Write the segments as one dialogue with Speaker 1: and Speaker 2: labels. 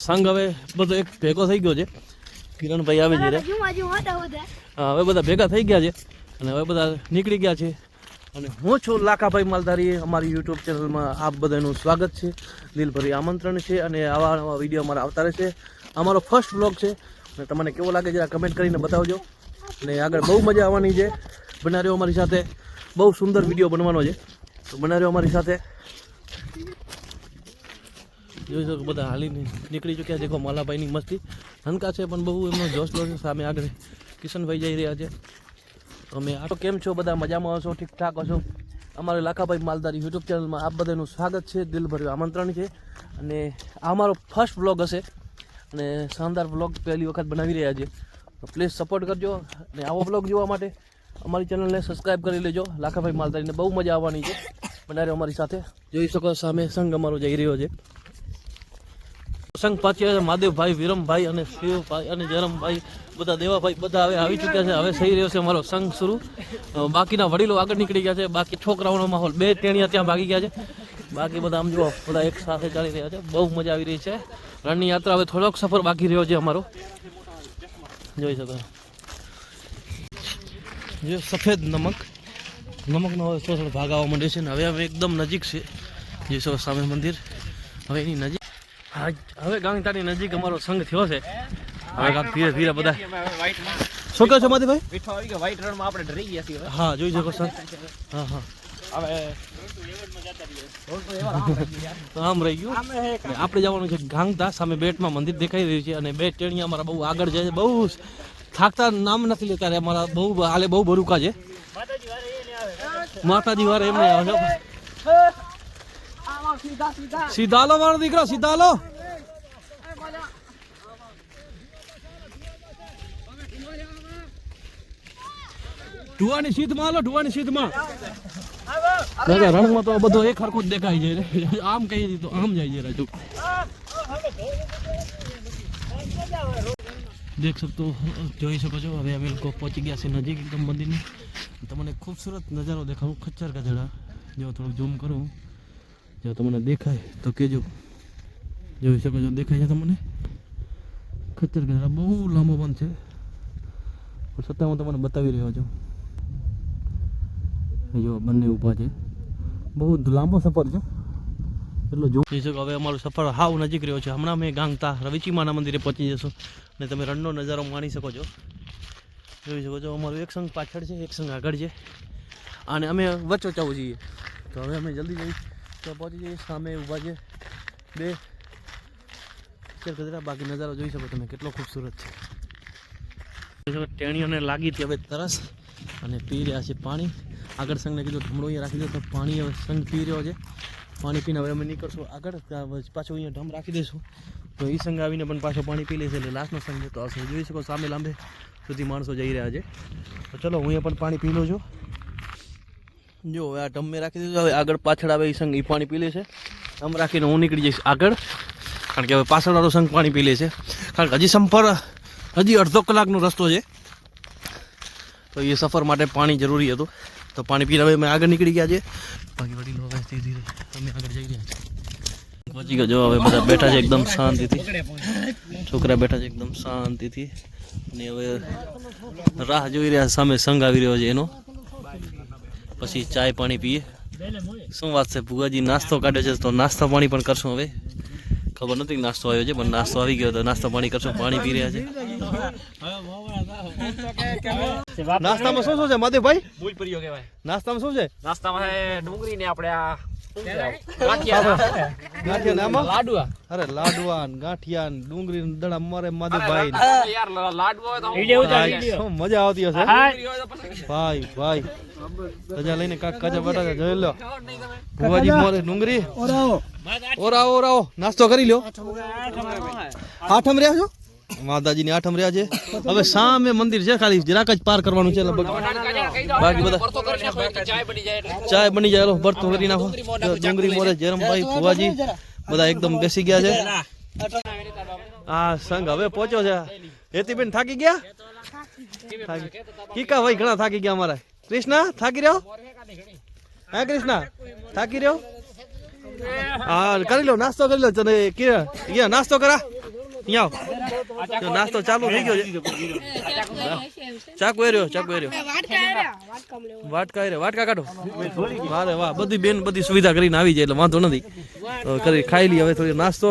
Speaker 1: સંઘ હવે બધો એક ભેગો થઈ ગયો છે. કિરણભાઈ આવે છે. હવે બધા ભેગા થઈ ગયા છે અને હવે બધા નીકળી ગયા છે. અને હું છું લાખાભાઈ માલધારી અમારી યુટ્યુબ ચેનલમાં આપ બધાનું સ્વાગત છે. દિલભરી આમંત્રણ છે અને આવા નવા વીડિયો અમારા આવતા રહેશે. અમારો ફર્સ્ટ બ્લોગ છે. અને તમને કેવો લાગે જરા કમેન્ટ કરીને બતાવજો. અને આગળ બહુ મજા આવવાની છે. બનાર્યો અમારી સાથે બહુ સુંદર વીડિયો બનવાનો છે. તો બના અમારી સાથે જોઈ શકો બધા હાલીને નીકળી ચૂક્યા દેખો માલાભાઈની મસ્તી. હનકા છે, પણ બહુ એમનો જોશ જોશ સામે આગળ. કિશનભાઈ જઈ રહ્યા છે. તમે આ તો કેમ છો? બધા મજામાં હશો? ઠીકઠાક હશો? અમારે લાખાભાઈ માલદારી યુટ્યુબ ચેનલમાં આપ બધાનું સ્વાગત છે. દિલભર્યું આમંત્રણ છે. અને આ અમારો ફર્સ્ટ વ્લોગ હશે. અને શાનદાર વ્લોગ પહેલી વખત બનાવી રહ્યા છે. તો પ્લીઝ સપોર્ટ કરજો અને આવો વ્લોગ જોવા માટે અમારી ચેનલને સબસ્ક્રાઈબ કરી લેજો. લાખાભાઈ માલદારીને બહુ મજા આવવાની છે. બનાવ્યો અમારી સાથે. જોઈ શકો સામે સંઘ અમારો જઈ રહ્યો છે. સંઘ છે, મહાદેવભાઈ, વિરમભાઈ અને શિવભાઈ અને જરમભાઈ બધા દેવાભાઈ, બધા હવે આવી ચૂક્યા છે, હવે થઈ રહ્યો છે મારો સંઘ શરૂ. બાકીના વડીલો આગળ નીકળી ગયા છે, બાકી છોકરાઓનો માહોલ, બે ટેણીયા ત્યાં ભાગી ગયા છે. બાકી બધા આમ જુઓ, બધા એક સાથે ચાલી રહ્યા છે, બહુ મજા આવી રહી છે. રણની યાત્રા હવે થોડોક સફર બાકી રહ્યો છે અમારો. જોઈ શકો જે સફેદ નમક, નમકનો હવે થોડો થોડો ભાગ આવવા માંડ્યો છે ને હવે અમે એકદમ નજીક છે. જે સામે મંદિર. હવે એની નજીક હવે ગાંગતાની નજીક અમારો સંઘ થયો છે. હવે કાંક ધીરે ધીરે બધા શું કહો છો માધીભાઈ?
Speaker 2: મીઠો આવી ગયો વ્હાઈટ રણમાં આપણે ડરી ગયા છીએ
Speaker 1: હા જોઈ શકો સર હા હા. આપણે જવાનું છે ગાંગતા સામે બેટમાં મંદિર દેખાઈ રહ્યું છે અને બે ટેણીયા અમારા બહુ આગળ જાય છે. બહુ થાકતા નામ નથી લેતા અમારા બહુ હાલે બહુ બરુકા છે. માતાજી વારે એમને આવે.
Speaker 2: સીધા
Speaker 1: લો મારો દીકરો, સીધા લો ઢુવાની સીધમાં લો ઢુવાની સીધમાં. રણમાં તો બધો એક હરખું દેખાય છે. આમ કહી દીધું આમ જાય છે, રાજુ. દેખ શકતો જોઈ શકો છો, હવે અમે લોકો પહોંચી ગયા છે નજીક એકદમ મંદિરની. તમને ખૂબસૂરત નજારો દેખાવું ખચ્ચર ગધેડા. જો થોડુંક ઝૂમ કરું. જો તમને દેખાય, તો કહેજો. જોઈ શકો છો દેખાય છે તમને? ખચ્ચર ગધેડા બહુ લાંબો પણ છે. પણ છતાં હું તમને બતાવી રહ્યો છું. જો બંને ઊભા છે. બહુ લાંબો સફર છે. એટલો જોઈ શકો હવે અમારો સફર હાવ નજીક રહ્યો છે. હમણાં અમે ગાંગતા રવિચીમાના મંદિરે પહોંચી જશું અને તમે રણનો નજારો માણી શકો છો. જોઈ શકો છો, અમારું એક સંઘ પાછળ છે, એક સંઘ આગળ છે. અને અમે વચોચાવું છીએ. તો હવે અમે જલ્દી જઈ તો જે સામે ઊભા છે. બે ચાર ગજરા બાકી નજારો જોઈ શકો તમે કેટલો ખૂબસૂરત છે. ટેણીઓને લાગી હતી હવે તરસ અને પી રહ્યા છે પાણી. આગળ સંઘને કીધું ઢમડો અહીંયા રાખી દો તો પાણી હવે સંઘ પી રહ્યો છે. પાણી પીને હવે અમે નીકળશું આગળ. પાછું અહીંયા ઢમ રાખી દઈશું. તો એ સંઘ આવીને પણ પાછો પાણી પી લેશે એટલે લાસ્ટનો સંઘ જતો હશે જોઈ શકો, સામે લાંબે સુધી માણસો જઈ રહ્યા છે. તો ચલો, હું અહીંયા પણ પાણી પી લઉં છું. જો હવે આ ઢમ મેં રાખી દીધું હવે આગળ પાછળ આવે એ સંઘ એ પાણી પી છે. ધમ રાખીને હું નીકળી જઈશ આગળ. કારણ કે હવે પાછળવાળો સંઘ પાણી પી લે છે. કારણ કે હજી સંપર, હજી અડધો કલાકનો રસ્તો છે. તો એ સફર માટે પાણી જરૂરી હતું. તો પાણી પીને હવે અમે આગળ નીકળી ગયા છે બાકી વડીલો હવે ધીરે ધીરે અમે આગળ જઈ રહ્યા છીએ. પહોંચી ગયો. હવે બધા બેઠા છે એકદમ શાંતિથી. છોકરા બેઠા છે એકદમ શાંતિથી. અને હવે રાહ જોઈ રહ્યા સામે સંઘ આવી રહ્યો છે એનો. પછી ચાય પાણી પીએ. શું વાત છે? ભુવાજી નાસ્તો કાઢ્યો છે તો નાસ્તો પાણી પણ કરશું હવે. ખબર નથી કે નાસ્તો આવ્યો છે પણ નાસ્તો આવી ગયો તો નાસ્તો પાણી કરશું પાણી પી રહ્યા છે. નાસ્તામાં શું શું છે માધવભાઈ નાસ્તામાં શું છે?
Speaker 2: નાસ્તામાં ડુંગળી ને આપણે આ લાડવા.
Speaker 1: અરે લાડવા ગાંઠિયા ડુંગળી ને દડા મારે માધવભાઈ ને.
Speaker 2: યાર લા- લાડવો હોય તો
Speaker 1: ભાઈ, શું મજા આવતી હશે?
Speaker 2: ડુંગળી હોય તો પછી
Speaker 1: ભાઈ ભાઈ. રજા લઈને કાક કાચા બટાકા જોઈ લો. ભુવાજી મોરે ડુંગળી. ઓરાવો ઓરાવો નાસ્તો કરી લ્યો. આઠમ રહ્યા છો? માતાજી ની આઠમ રહ્યા છે. હવે સામે મંદિર છે ખાલી. જરાક જ પાર કરવાનું છે લગભગ. બાકી બધા
Speaker 2: ચાય બની જાય
Speaker 1: ભરતું કરી નાખો. ડુંગળી મોરે જરમભાઈ ફુવાજી બધા એકદમ બેસી ગયા છે. આ સંઘ હવે પહોંચ્યો છે. હેતીબેન થાકી ગયા? કીકા ભાઈ ઘણા થાકી ગયા અમારા. કૃષ્ણ થાકી રહ્યો? હા કૃષ્ણ થાકી રહ્યો? હા કરી લો નાસ્તો કરી લો ચને કે નાસ્તો કરા. આવો જો નાસ્તો ચાલુ થઈ ગયો છે. ચાકુ એર્યો ચાકુ એર્યો. વાટકા એ રહ્યો વાટકા કાઢો? વારે વાહ બધી બેન બધી સુવિધા કરીને આવી જાય એટલે વાંધો નથી. તો કરી ખાઈ લઈ હવે થોડી નાસ્તો.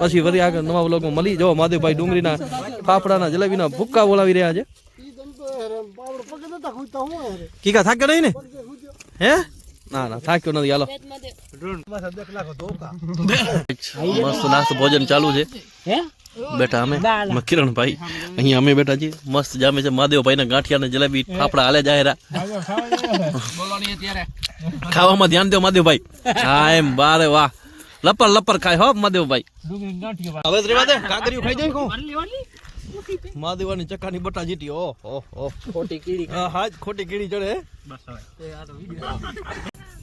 Speaker 1: પછી વળી આગળ નવા વ્લોગમાં મળી જો માધવભાઈ ડુંગળીના ફાફડાના જલેબીના ભૂક્કા બોલાવી રહ્યા છે. કીકા થાક્યો નહીં ને? હે? ના ના થાક્યો નથી હાલો. મસ્ત નાસ્તો ભોજન ચાલુ છે. બેટા અમે કિરણ કિરણભાઈ અહીંયા અમે બેઠા છીએ. મસ્ત જામે છે. મહાદેવભાઈ ના ગાંઠિયા ને જલેબી ફાફડા હાલે
Speaker 2: જાહેરા
Speaker 1: ખાવામાં ધ્યાન દો મહાદેવભાઈ. હા એમ બારે વાહ. લપર લપર ખાય હો મહાદેવભાઈ. હવે રેવા દે. કાકરીઓ ખાઈ જાય મહાદેવાની ચક્કાની બટા જીટી ઓહ ઓહ ઓહ
Speaker 2: ખોટી કીડી
Speaker 1: હા હા ખોટી કીડી ચડે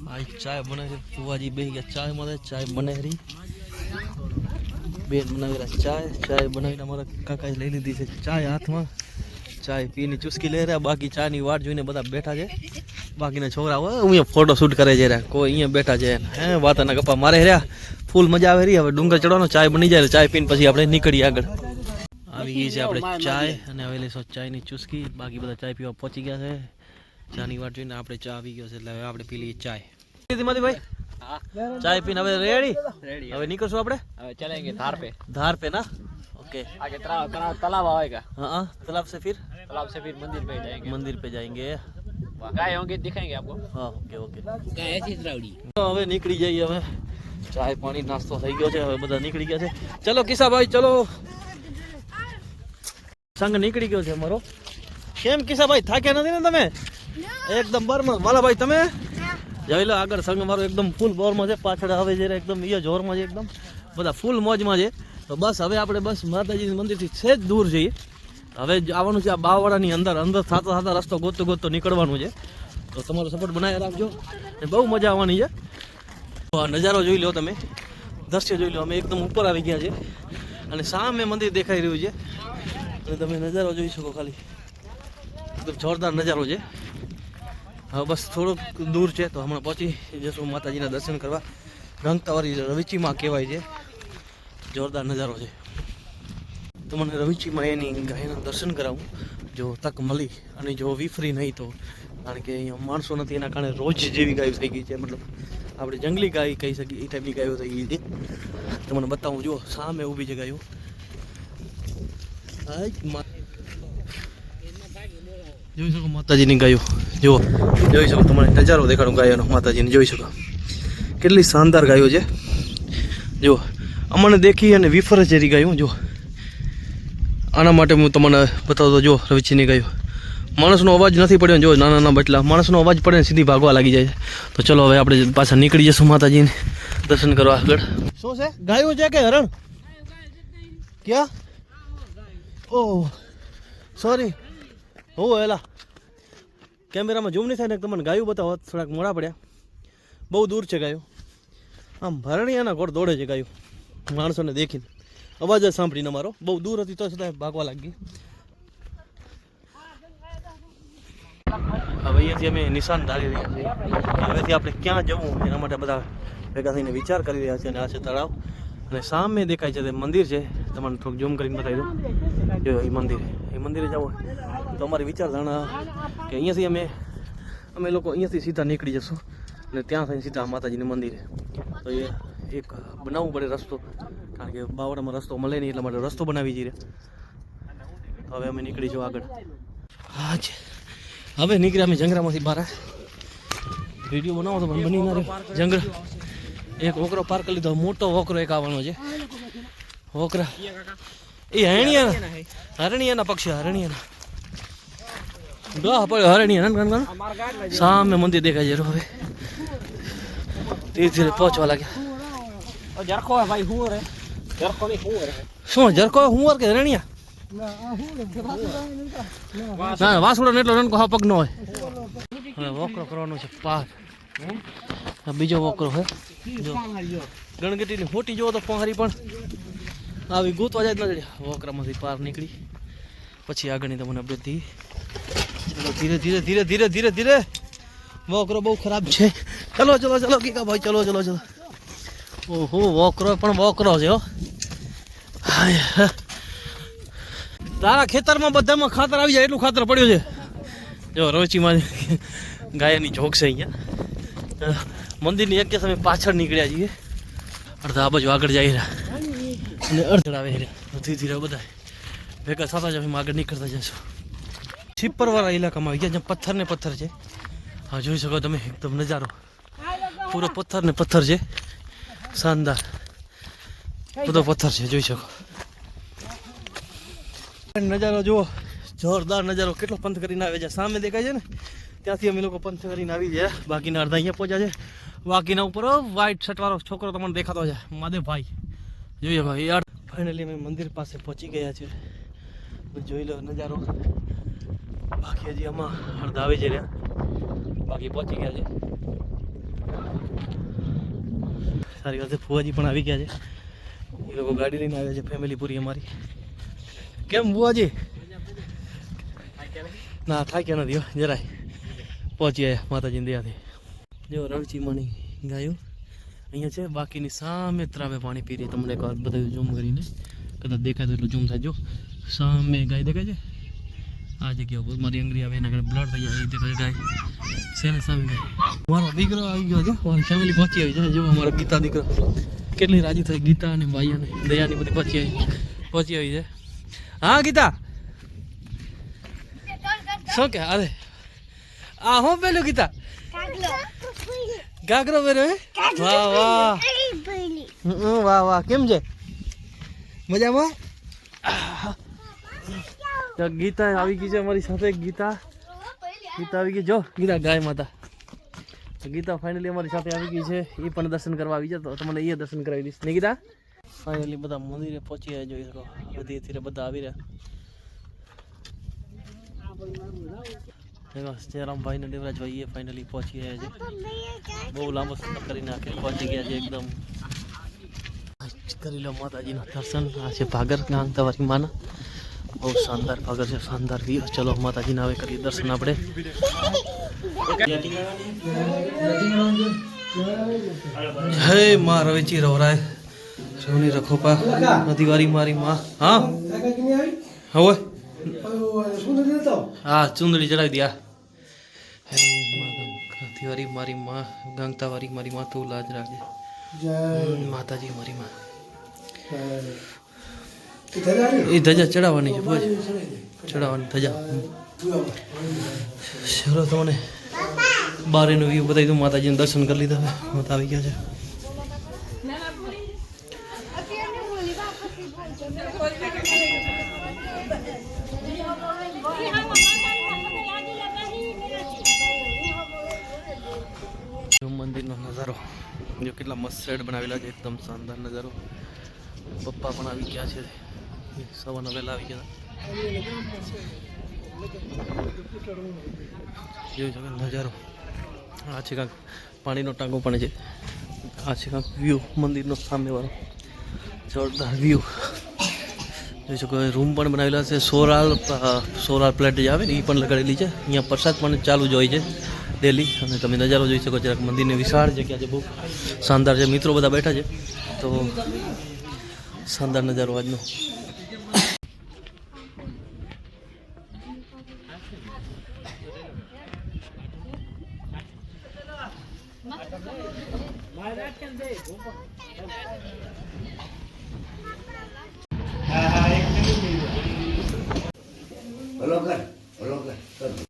Speaker 1: આ ચાય બને છે. ફુવાજી બે ગયા. ચાય મળે ચાય બને રહી બેન બનાવેલા ચાય ચાય બનાવીને અમારા કાકા લઈ લીધી છે. ચાય હાથમાં, ચાય પીની ચુસ્કી લઈ રહ્યા. બાકી ચાની વાટ જોઈને બધા બેઠા છે. બાકીના છોકરા હોય અહીંયા ફોટો શૂટ કરે છે રહ્યા કોઈ અહીંયા બેઠા છે. હે, વાતાના ગપ્પા મારે રહ્યા. ફૂલ મજા આવે રહી. હવે ડુંગર ચડવાનો ચાય બની જાય ચાય પીને પછી આપણે નીકળીએ આગળ. આવી ગઈ છે આપણે ચાય અને હવે લઈશું ચાયની ચુસ્કી. બાકી બધા ચાય પીવા પહોંચી ગયા છે. ચાની વાટ જોઈને આપણે ચા આવી ગયો છે. એટલે હવે આપણે પી લઈએ ચાય. ભાઈ ચાય પીને હવે રેડી હવે નીકળશું આપણે?
Speaker 2: હવે ચલેંગે ધાર पे
Speaker 1: ધાર पे ना ओके
Speaker 2: आगे तालाब तालाब आएगा
Speaker 1: हाँ तालाब से फिर
Speaker 2: तालाब से फिर मंदिर पे जाएंगे
Speaker 1: मंदिर पे जाएंगे
Speaker 2: गाय होंगे दिखाएंगे आपको
Speaker 1: हाँ ओके ओके
Speaker 2: गाय ऐसी
Speaker 1: रावड़ी હવે નીકળી જઈએ હવે. ચાય પાણી નાસ્તો થઈ ગયો છે હવે બધા નીકળી ગયા છે. ચલો કિસાભાઈ ચલો. સંગ નીકળી ગયો છે અમારો. કેમ કિસાભાઈ થાક્યા નથી ને તમે? એકદમ બરમલ વાલાભાઈ તમે? જોઈ લો, આગળ સંઘ મારો એકદમ ફૂલ બોરમાં છે, પાછળ હવે જયારે એકદમ એ જોરમાં છે એકદમ. બધા ફૂલ મોજમાં છે. તો બસ હવે આપણે બસ માતાજી મંદિરથી સેજ દૂર જઈએ. હવે આવવાનું છે આ બાવવાડાની અંદર. અંદર થતા થતા રસ્તો ગોતતો ગોતતો નીકળવાનું છે. તો તમારો સપોર્ટ બનાવી રાખજો. એ બહુ મજા આવવાની છે. તો આ નજારો જોઈ લો તમે. દ્રશ્ય જોઈ લો. અમે એકદમ ઉપર આવી ગયા છે. અને સામે મંદિર દેખાઈ રહ્યું છે. અને તમે નજારો જોઈ શકો ખાલી. એકદમ જોરદાર નજારો છે. હવે બસ થોડુંક દૂર છે, તો હમણાં પહોંચી જશું માતાજીના દર્શન કરવા. રંગતાવાળી રવિચીમાં કહેવાય છે. જોરદાર નજારો છે. તો મને રવિચીમાં એની ગાયના દર્શન કરાવું. જો તક મળી અને જો વિફરી નહીં તો, કારણ કે અહીંયા માણસો નથી, એના કારણે રોજ જેવી ગાયો થઈ ગઈ છે. મતલબ આપણે જંગલી ગાય કહી શકીએ, એ ટાઈપની ગાયો થઈ ગઈ છે. તો મને બતાવું, જુઓ, સામે ઊભી છે ગાયો. જોઈ શકો માતાજીની ગાયો. જુઓ, જોઈ શકો તમારે નજારો દેખાડું ગાયોનો, માતાજીને, જોઈ શકો. કેટલી શાનદાર ગાયો છે. જુઓ, અમને દેખી અને વિફર જેરી ગાયો જુઓ. આના માટે હું તમને બતાવતો જો રવિચીની ગાયો. માણસનો અવાજ નથી પડ્યો જો નાના નાના બટલા. માણસનો અવાજ પડે સીધી ભાગવા લાગી જાય તો ચલો, હવે આપણે પાછા નીકળી જશું માતાજીને. દર્શન કરવા આગળ. શું છે? ગાયો છે કે હરણ? ક્યાં? ઓહ. સોરી હું એલા કેમેરામાં ઝૂમ નહીં થાય ને તમને ગાયું બતાવો. થોડાક મોડા પડ્યા. બહુ દૂર છે ગાયો. આમ ભરણિયાના ઘોડ દોડે છે ગાયું. માણસોને દેખીને. અવાજ જ સાંભળીને મારો. બહુ દૂર હતી તો છતાં ભાગવા લાગી. હવે અહીંયાથી અમે નિશાન ધારી રહ્યા છીએ. હવેથી આપણે ક્યાં જવું એના માટે બધા ભેગા થઈને વિચાર કરી રહ્યા છીએ અને આ છે તળાવ. અને સામે દેખાય છે તે મંદિર છે. તમને થોડુંક ઝૂમ કરીને બતાવી દઉં. જો, એ મંદિર એ મંદિરે જાઓ. તો અમારી વિચારધારણા કે અહીંયાથી અમે અમે લોકો અહીંયાથી સીધા નીકળી જશું. અને ત્યાં થઈને સીધા માતાજીનું મંદિરે તો એ એક બનાવવું પડે રસ્તો. કારણ કે બાવડામાં રસ્તો મળે નહીં, એટલા માટે રસ્તો બનાવી જઈએ. હવે અમે નીકળીશું આગળ. હા હવે નીકળ્યા અમે જંગરામાંથી બહાર. વીડિયો બનાવો તો બની ના જંગલ એક વોકરો પાર કરી લીધો. મોટો વોકરો એક આવવાનો છે. વોકરા. એ હરણિયાના. હરણિયાના પક્ષી હરણિયાના. દહ પડ્યો હરણિયા સામે મંદિર દેખાય છે હવે. ધીરે ધીરે પહોંચવા લાગ્યા.
Speaker 2: જરખો ભાઈ હું.
Speaker 1: શું જરખો હું કે હરણિયા? ના વાસુડો એટલો રણકો હા પગ નો હોય વોકરો કરવાનો છે પાર બીજો વોકરો હે. ગણગટીની હોટી જોવો તો પહારી પણ આવી ગૂંતવા જાય નથી વોકરામાંથી પાર નીકળી. પછી આગળની તમને બધી ધીરે ધીરે ધીરે ધીરે ધીરે ધીરે. વોકરો બહુ ખરાબ છે. ચલો ચલો ચલો કીકા ભાઈ ચલો ચલો ચલો. ઓહો, વોકરો પણ વોકરો છે, હો. તારા ખેતરમાં બધામાં ખાતર આવી જાય, એટલું ખાતર પડ્યું છે. જો, રોચીમાં ગાયની જોક છે અહીંયા. મંદિરની એક અમે પાછળ નીકળ્યા છીએ. અડધા આ બાજુ આગળ જઈ રહ્યા. અને અડધડા આવે રહ્યા. ધીરે ધીરે બધા ભેગા થતા જ અમે આગળ નીકળતા જઈશું. છીપરવાળા ઇલાકામાં આવી ગયા જ્યાં પથ્થર ને પથ્થર છે. હા, જોઈ શકો તમે, એકદમ નજારો. પૂરો પથ્થર ને પથ્થર છે. શાનદાર. બધો પથ્થર છે, જોઈ શકો. નજારો જુઓ. જોરદાર નજારો. કેટલો પંથ કરીને આવે છે. સામે દેખાય છે ને? ત્યાંથી અમે લોકો પંથ કરીને આવી ગયા. બાકીના અડધા અહીંયા પહોંચ્યા છે. બાકીના ઉપર વ્હાઈટ શર્ટવાળો છોકરો તમને દેખાતો છે માદેવભાઈ જોઈએ ભાઈ, યાર. ફાઇનલી અમે મંદિર પાસે પહોંચી ગયા છે. જોઈ લો નજારો. બાકી હજી આમાં અડધા આવી જઈ રહ્યા. બાકી પહોંચી ગયા છે. સારી વાત ફુવાજી પણ આવી ગયા છે. એ લોકો ગાડી લઈને આવ્યા છે ફેમિલી પૂરી અમારી. કેમ ફુવાજી? ના, થાય કે નથી જરાય. પહોંચી આવ્યા માતાજીની દયાથી. જો રણચીમાની ગાયો. અહીંયા છે, બાકીની સામે ત્રાવે પાણી પી રહી. તમને એક વાર બધું ઝૂમ કરીને. કદાચ દેખાય તો એટલું ઝૂમ થાય. જો, સામે ગાય દેખાય છે? આ જગ્યા ઉપર મારી અંગરી આવે, એના બ્લડ થઈ જાય દેખાય ગાય. છે સામે ગાય. મારો દીકરો આવી ગયો છે, મારી ફેમિલી પહોંચી આવી છે. જો, અમારો ગીતા દીકરો. કેટલી રાજી થઈ ગીતા અને ભાઈ અને દયાની બધી પહોંચી આવી. પહોંચી આવી છે. હા, ગીતા! શું કે અરે આ હું પેલું ગીતા ગાગરો પહેર્યો હે? વાહ વાહ. વાહ વાહ. કેમ છે? મજામાં? તો ગીતા આવી ગઈ છે અમારી સાથે. ગીતા ગીતા આવી ગઈ. જો ગીતા ગાય માતા. તો ગીતા ફાઇનલી અમારી સાથે આવી ગઈ છે. એ પણ દર્શન કરવા આવી જાય તો તમને એ દર્શન કરાવી દઈશ. ને ગીતા? ફાઇનલી બધા મંદિરે પહોંચી જોઈ શકો. ધીરે ધીરે બધા આવી રહ્યા. જયરામભાઈ ને દેવરાજભાઈ એ ફાઇનલી પહોંચી ગયા છે. બહુ લાંબો સફર કરીને આખરે પહોંચી ગયા છે એકદમ. કરી લો માતાજીના દર્શન. આ છે ભાગર ગાંગતાવારી માના બહુ શાનદાર ભાગર છે શાનદાર વ્યૂ. ચલો માતાજીના હવે કરીએ દર્શન આપણે. જય મા રવેચી રવરાય રવની રખોપા. નદીવારી મારી માં. હા? હવે હા ચુંદડી ચડાવી દે હે માં ગાંધીવારી મારી માં ગંગતા વારી મારી માં તું લાજ રાખજે. માતાજી મારી માં. એ ધજા ચડાવવાની છે બોજ ચડાવવાની ધજા. ચલો તમને બારેનું વ્યૂ બતાવી દઉં માતાજીનું દર્શન કરી લીધા હવે માતા આવી ગયા છે જો મંદિરનો નજારો. જો કેટલા મસ્ત શેડ બનાવેલા છે, એકદમ શાનદાર નજારો. પપ્પા પણ આવી ગયા છે. સવારના વહેલા આવી ગયા. જોઈ શકો નજારો. આ છે કાંક પાણીનો ટાંકો પણ છે. આ છે કાંક વ્યૂ મંદિરનો સામેવાળો. જોરદાર વ્યૂ જોઈ શકો રૂમ પણ બનાવેલા છે. સોલાર સોલાર પ્લેટ જે આવે ને એ પણ લગાડેલી છે. અહીંયા પ્રસાદ પણ ચાલુ જ હોય છે. ડેલી અને તમે નજારો જોઈ શકો જરાક મંદિરની વિશાળ જગ્યા છે બહુ શાનદાર છે. મિત્રો બધા બેઠા છે. તો શાનદાર નજારો આજનો.